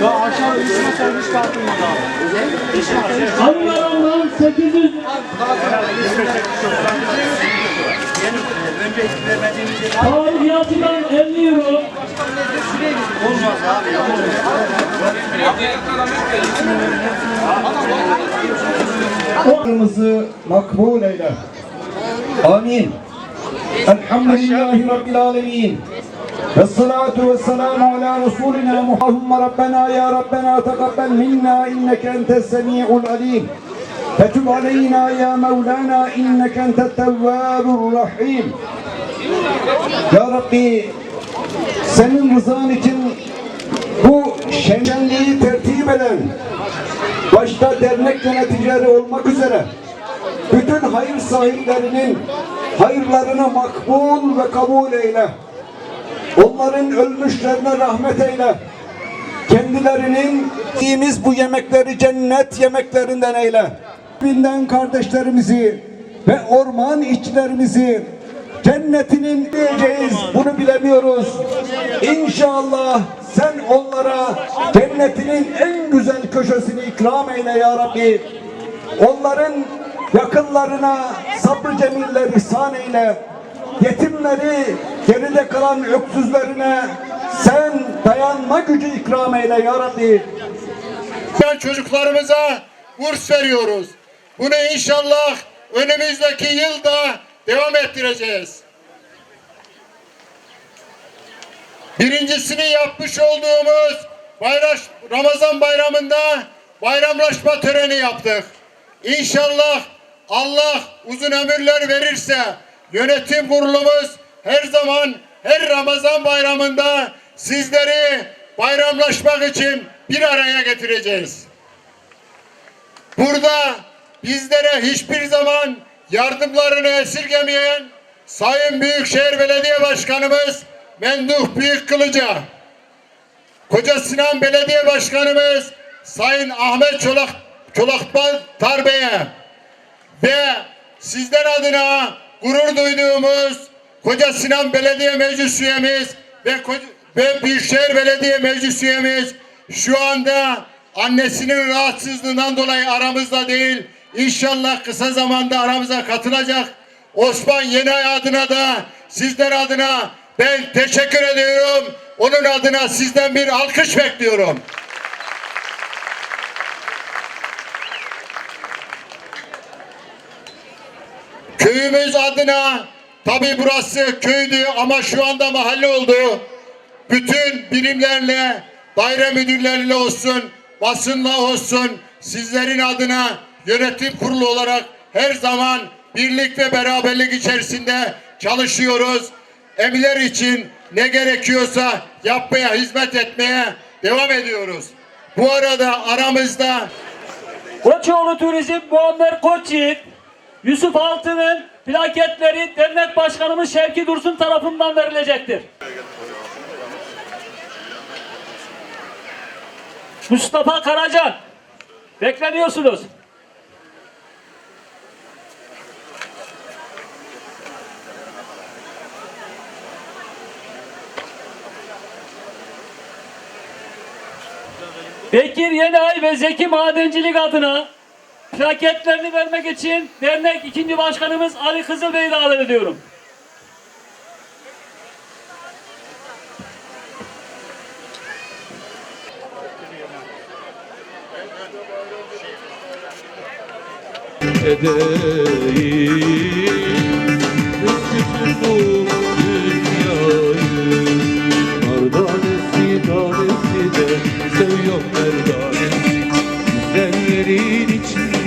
Daha aşağıda üstüne servis kalkılmadı abi. Anılarından 800 Tarihiyatıdan 50 euro. Dualarımızı makbul eyle. Amin. Elhamdülillahi Rabbil alemin. Ve selamu ala Resulina Muhammed Rabbena ya Rabbena tegabbel minna inneke entes semi'ul alim. Fetub aleyna ya Mevlana inneke entet tevvabur rahim. Ya Rabbi senin rızan için bu şenliği tertip eden başta dernek yöneticileri olmak üzere bütün hayır sahiplerinin hayırlarını makbul ve kabul eyle. Onların ölmüşlerine rahmet eyle. Kendilerinin yediğimiz bu yemekleri cennet yemeklerinden eyle. Binden kardeşlerimizi ve orman işçilerimizi cennetinin diyeceğiz bunu bilemiyoruz. İnşallah sen onlara cennetinin en güzel köşesini ikram eyle ya Rabbi. Onların yakınlarına sabrı cemiller ihsan eyle. Yetimleri, geride kalan öksüzlerine sen dayanma gücü ikram eyle ya Rabbi. Çocuklarımıza burs veriyoruz. Bunu inşallah önümüzdeki yılda devam ettireceğiz. Birincisini yapmış olduğumuz bayraş, Ramazan bayramında bayramlaşma töreni yaptık. İnşallah Allah uzun ömürler verirse yönetim kurulumuz her zaman her Ramazan bayramında sizleri bayramlaşmak için bir araya getireceğiz. Burada bizlere hiçbir zaman yardımlarını esirgemeyen Sayın Büyükşehir Belediye Başkanımız Menduh Büyükkılıç'a, Koca Sinan Belediye Başkanımız Sayın Ahmet Çolak Çolakbal Bey'e ve sizler adına gurur duyduğumuz Koca Sinan Belediye Meclis Üyemiz ve, ve Büyükşehir Belediye Meclis Üyemiz şu anda annesinin rahatsızlığından dolayı aramızda değil. İnşallah kısa zamanda aramıza katılacak. Osman Yenay adına da sizler adına ben teşekkür ediyorum. Onun adına sizden bir alkış bekliyorum. Köyümüz adına tabi burası köydü ama şu anda mahalle oldu. Bütün birimlerle, daire müdürleriyle olsun, basınla olsun sizlerin adına yönetim kurulu olarak her zaman birlik ve beraberlik içerisinde çalışıyoruz. Emiler için ne gerekiyorsa yapmaya, hizmet etmeye devam ediyoruz. Bu arada aramızda Koçoğlu Turizm Muammer Koçyiğit, Yusuf Altı'nın plaketleri dernek başkanımız Şevki Dursun tarafından verilecektir. Mustafa Karacan, bekleniyorsunuz. Bekir Yenay ve Zeki Madencilik adına plaketlerini vermek için dernek ikinci başkanımız Ali Kızılbey'i davet ediyorum. edeyim Bütün bu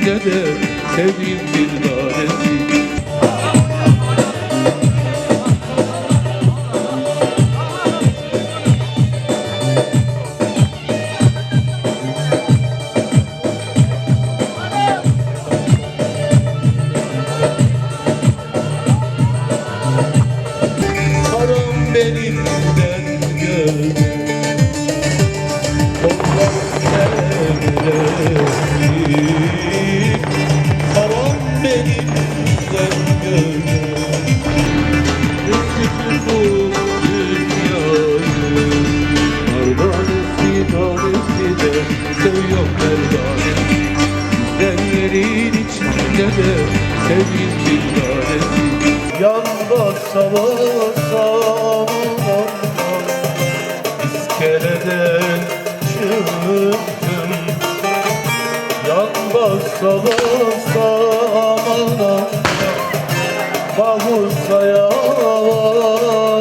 içinde de sevdiğim bir tanesi Param benimden Sevin bir tanesi Yan basa basa aman aman İskeleden çıktım Yan basa basa aman aman Mahusa'ya vardım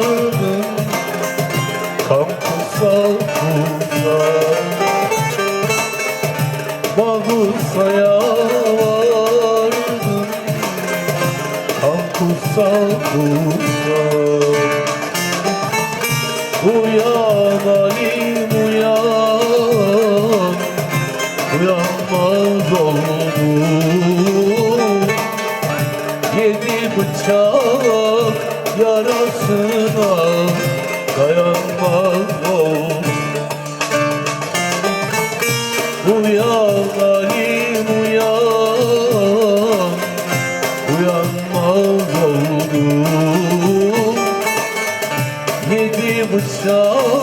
Alim uyan Uyanmaz oldum Yedi bıçak yarasına dayanmaz oldum Uyan alim uyan Uyanmaz oldum Yedi bıçak